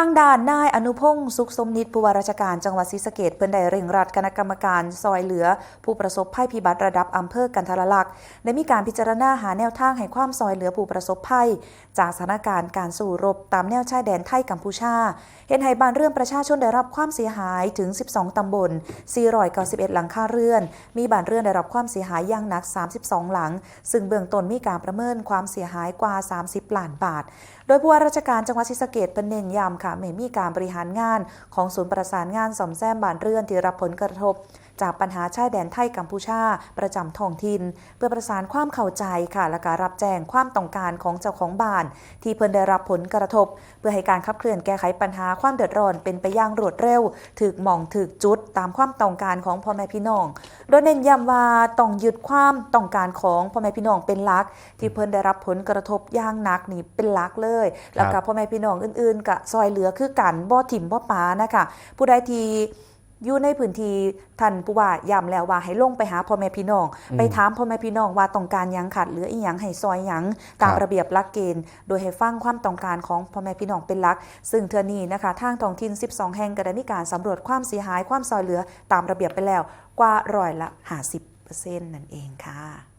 างด้านนายอนุพงศ์สุขสมนิตผู้ว่าราชการจังหวัดศรีสะเกดเพิ่อนได้เร่งรัดคณะกรรมการซอยเหลือ ผู้ประสบภัยพิบัติระดับอำเภอกันทรลักษณ์ได้มีการพิจารณาหาแนวทางให้ความซอยเหลือผู้ประสบภัย จากสถานการณ์การสู้รบตามแนวชายแดนไทยกัมพูชา เห็นให้บ้านเรือนประชาชนได้รับความเสียหายถึง 12 ตำบล 491 หลังคาเรือน มีบ้านเรือนได้รับความเสียหายอย่างหนัก 32 หลัง ซึ่งเบื้องต้นมีการประเมินความเสียหายกว่า 30ล้านบาท โดยผู้ว่าราชการจังหวัดศรีสะเกดเป็นเน้นย้ำค่ะไม่มีการบริหารงานของศูนย์ประสานงานซ่อมแซมบ้านเรือนที่รับผลกระทบ จากปัญหาชายแดนไทยกัมพูชา ประจำท้องถิ่นเพื่อประสานความเข้าใจค่ะและการรับแจ้งความต้องการของเจ้าของบ้าน ที่เพิ่นได้รับผลกระทบ เพื่อให้การขับเคลื่อนแก้ไขปัญหาความเดือดร้อนเป็นไปอย่างรวดเร็วถึกหม่องถึกจุดตามความต้องการของพ่อแม่พี่น้อง โดยเน้นย้ำว่าต้องยึดความต้องการของพ่อแม่พี่น้องเป็นหลัก ที่เพิ่นได้รับผลกระทบอย่างหนักนี่เป็นหลักเลย แล้วก็พ่อแม่พี่น้องอื่นๆก็ซอยเหลือคือกันบ่ถิ่มบ่ปานะคะผู้ใดที่ อยู่ในพื้นที่ท่านผู้ว่าย้ำแล้วว่าให้ลงไปหาพ่อแม่พี่น้อง ไปถามพ่อแม่พี่น้องว่าต้องการหยังขาดเหลืออีหยังให้ซอยหยังตามครับระเบียบหลักเกณฑ์ โดยให้ฟังความต้องการของพ่อแม่พี่น้องเป็นหลัก ซึ่งเทือนี้นะคะทางท้องถิ่น 12 แห่งก็ได้มีการสำรวจความเสียหายความซอยเหลือตามระเบียบไปแล้วกว่าร้อยละ50%นั่นเองค่ะ